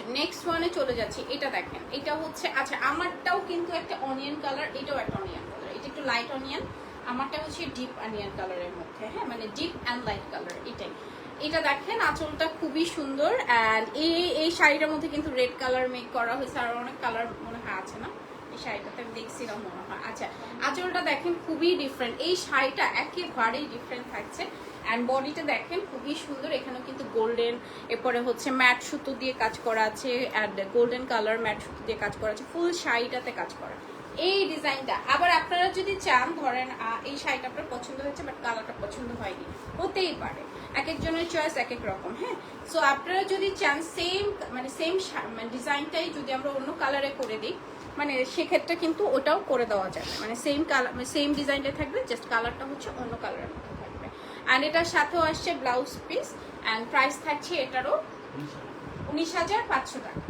আচ্ছা নেক্সট ওয়ানে চলে যাচ্ছি, এটা দেখেন, এটা হচ্ছে আচ্ছা আমারটাও কিন্তু একটা অনিয়ন কালার এটাও একটা অনিয়ন কালার এটা একটু লাইট অনিয়ন আমারটা হচ্ছে ডিপ অনিয়ন কালারের মধ্যে হ্যাঁ মানে ডিপ অ্যান্ড লাইট কালার এটাই। এটা দেখেন, আঁচলটা খুবই সুন্দর অ্যান্ড এই এই শাড়িটার মধ্যে কিন্তু রেড কালার মেক করা হয়েছে, আর অনেক কালার মনে হয় আছে না? এই শাড়িটাতে আমি দেখছিলাম মনে হয়। আচ্ছা আঁচলটা দেখেন খুবই ডিফারেন্ট এই শাড়িটা একেবারেই ডিফারেন্ট থাকছে অ্যান্ড বডিটা দেখেন খুবই সুন্দর কিন্তু গোল্ডেন, এরপরে হচ্ছে ম্যাট সুতো দিয়ে কাজ করা আছে অ্যান্ড গোল্ডেন কালার ম্যাট সুতো দিয়ে কাজ করা আছে ফুল শাড়িটাতে কাজ করা। এই ডিজাইনটা, আবার আপনারা যদি চান, ধরেন এই শাড়িটা আপনার পছন্দ হয়েছে বাট কালারটা পছন্দ হয়নি, হতেই পারে। এক একজনের চয়েস এক এক রকম হ্যাঁ? সো আপনারা যদি চান সেম মানে সেম মানে ডিজাইনটাই যদি আমরা অন্য কালারে করে দিই মানে সেক্ষেত্রে কিন্তু ওটাও করে দেওয়া যাবে। মানে সেম কালার সেম ডিজাইনটা থাকবে জাস্ট কালারটা হচ্ছে অন্য কালারের মধ্যে থাকবে। আর এটার সাথেও আসছে ব্লাউজ পিস অ্যান্ড প্রাইস থাকছে এটারও উনিশ হাজার পাঁচশো টাকা।